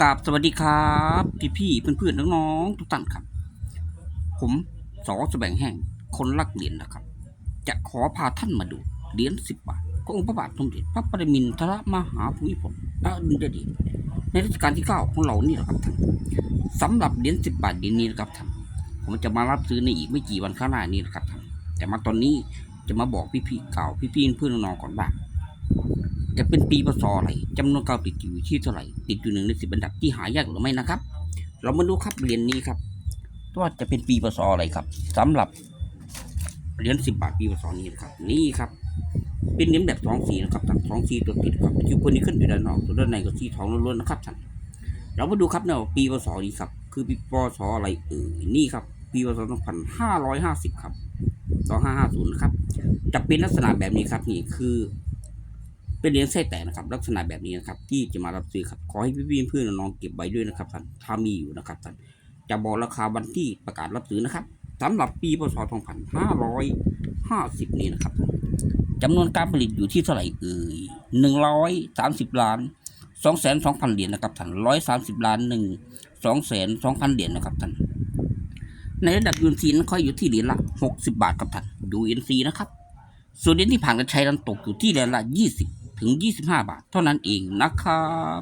กราบสวัสดีครับ พี่พี่ๆเพื่อนๆน้องๆทุกท่านครับ ผมสอสแสวงแห่งคนรักเหรียญนะครับ จะขอพาท่านมาดูเหรียญสิบบาทขององค์พระบาทสมเด็จพระปรมินทรมหาภูมิพลอดุลยเดชในรัชกาลที่เก้าของเรานี่แหละครับท่านสำหรับเหรียญสิบบาทเหรียญนี้นะครับท่านผมจะมารับซื้อในอีกไม่กี่วันข้างหน้านี้นะครับท่านแต่มาตอนนี้จะมาบอกพี่ๆเก่าพี่ๆเพื่อนๆน้องๆก่อนว่า จะเป็นปีพศอะไรจำนวนเก้าติดอยู่ที่เท่าไหร่ ติดอยู่หนึ่งในสิบอันดับที่หายากหรือไม่นะครับ เรามาดูครับเหรียญนี้ครับว่าจะเป็นปีพศอะไรครับสำหรับเหรียญสิบบาทปีพศนี้นะครับ นี่ครับ เป็นเหรียญแบบสองสีนะครับท่านสองสีตัวติดครับคิวพวกนี้ขึ้นอยู่ด้านนอกตัวด้านในก็สีทองล้วนๆนะครับท่านเรามาดูครับเนี่ยปีพศนี้ครับ คือปีพศอะไรเอ่ยนี่ครับ ปีพศสองพันห้าร้อยห้าสิบครับสองห้าห้าศูนย์ครับจะเป็นลักษณะแบบนี้ครับนี่คือ เป็นเหรียญไส้แตกนะครับ ลักษณะแบบนี้นะครับ ที่จะมารับซื้อครับ ขอให้พี่ๆเพื่อนๆน้องๆเก็บไว้ด้วยนะครับท่านถ้ามีอยู่นะครับท่านจะบอกราคาวันที่ประกาศรับซื้อนะครับสำหรับปีพศ2550 นี้นะครับจำนวนการผลิตอยู่ที่เท่าไหร่เอ่ย130 ล้าน2 2 0 0 0เหรียญนะครับท่าน130 ล้าน 1 2 2 0 0 0เหรียญนะครับท่านในระดับยูนซีนั้นค่อยอยู่ที่เหรียญละ 60 บาทครับท่านดูเอ็นซีนะครับส่วนเหรียญที่ผ่านการใช้นั้นตกอยู่ที่เหรียญละ 20 ถึง 25 บาท เท่านั้นเองนะครับ